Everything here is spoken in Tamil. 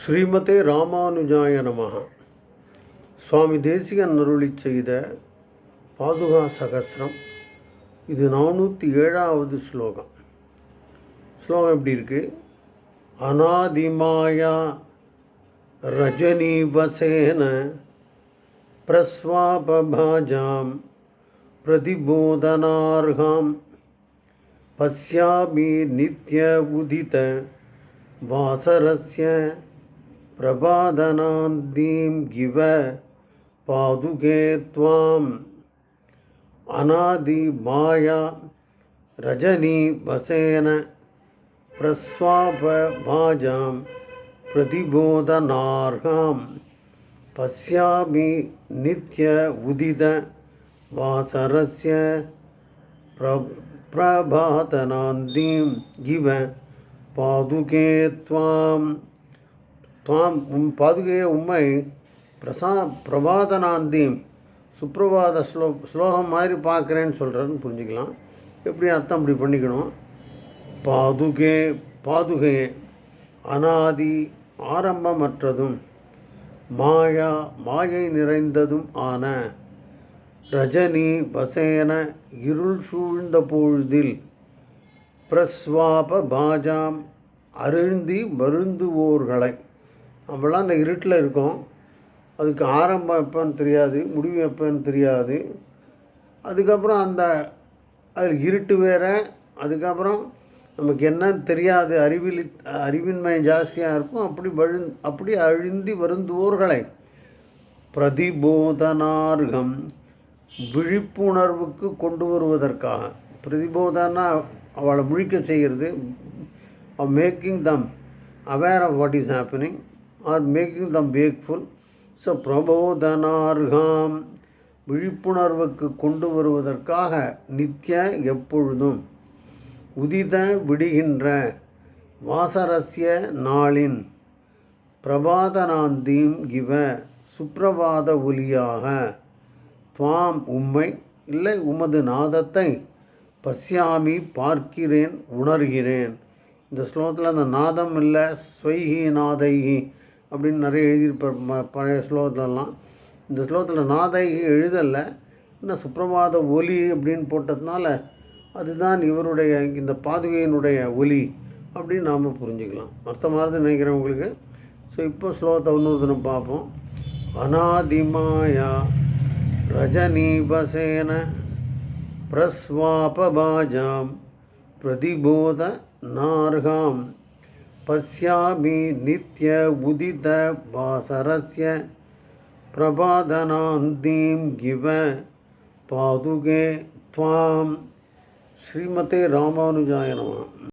ஸ்ரீமதே ராமானுஜாய நமः சுவாமி தேசிகன் அருளி செய்த பாதுகா சகசிரம். இது நானூற்றி ஏழாவது ஸ்லோகம். ஸ்லோகம் எப்படி இருக்கு? அநாதிமாயா ரஜனீவசேன பிரஸ்வாபபாஜாம் பிரதிபோதனார்காம் பசியாமி நித்ய உதித வாசரஸ்ய प्रपादनान्दीं इव पादुके त्वाम् अनादिमाया रजनीवसेन प्रस्वापभाजां प्रतिबोधनार्हां। पश्यामि नित्य उदित वासरस्य प्र प्रभातनान्दीम् गिव पादुके त्वाम् துவாம் உம் பாதுகையே உம்மை பிரசா பிரபாதனாந்தீம். சுப்பிரபாத ஸ்லோ ஸ்லோகம் மாதிரி பார்க்குறேன்னு சொல்கிறேன்னு புரிஞ்சுக்கலாம். எப்படி அர்த்தம் அப்படி பண்ணிக்கணும்? பாதுகே பாதுகையே அனாதி ஆரம்பமற்றதும் மாயா மாயை நிறைந்ததும் ஆன ரஜனி வசேன இருள் சூழ்ந்த பொழுதில் பிரஸ்வாப பாஜாம் அருந்தி வருந்துவோர்களை. நம்மளாம் அந்த இருட்டில் இருக்கோம். அதுக்கு ஆரம்பம் எப்போன்னு தெரியாது முடிவு எப்போன்னு தெரியாது. அதுக்கப்புறம் அந்த அதில் இருட்டு வேறு அதுக்கப்புறம் நமக்கு என்னன்னு தெரியாது அறிவில் அறிவின்மயம் ஜாஸ்தியாக இருக்கும். அப்படி வழு அப்படி அழிந்து வருந்துவோர்களை பிரதிபோதனார்கம் விழிப்புணர்வுக்கு கொண்டு வருவதற்காக. பிரதிபோதனா அவளை முழிக்க செய்கிறது. Making them aware of what is happening or making them wakeful. So பிரபோதனார்காம். விழிப்புணர்வுக்கு கொண்டு வருவதற்காக நித்ய எப்பொழுதும். உதித விடுகின்ற வாசரஸ்ய நாளின் பிரபாதனாந்தீம் இவ சுப்பிரபாத ஒலியாக. துவாம் உம்மை இல்லை உமது நாதத்தை பசியாமி பார்க்கிறேன் உணர்கிறேன். இந்த ஸ்லோகத்தில் அந்த நாதம் இல்லை ஸ்வைஹி நாதைஹி அப்படின்னு நிறைய எழுதியிருப்பார் ம பழைய ஸ்லோகத்துலலாம். இந்த ஸ்லோகத்தில் நாதை எழுதலை இன்னும் சுப்பிரமாத ஒலி அப்படின்னு போட்டதுனால அதுதான் இவருடைய இந்த பாதுகையினுடைய ஒலி அப்படின்னு நாம் புரிஞ்சுக்கலாம். அர்த்தமானது நினைக்கிறேன் உங்களுக்கு. ஸோ இப்போ ஸ்லோகத்தை ஒன்று தினம் பார்ப்போம். அநாதிமாயா ரஜனீபசேன பிரஸ்வாபபாஜாம் பிரதிபோத நார்காம். पश्यामि नित्य उदित वासरस्य प्रबादनान्तीं गिव पादुके त्वां श्रीमते रामानुजाय नमः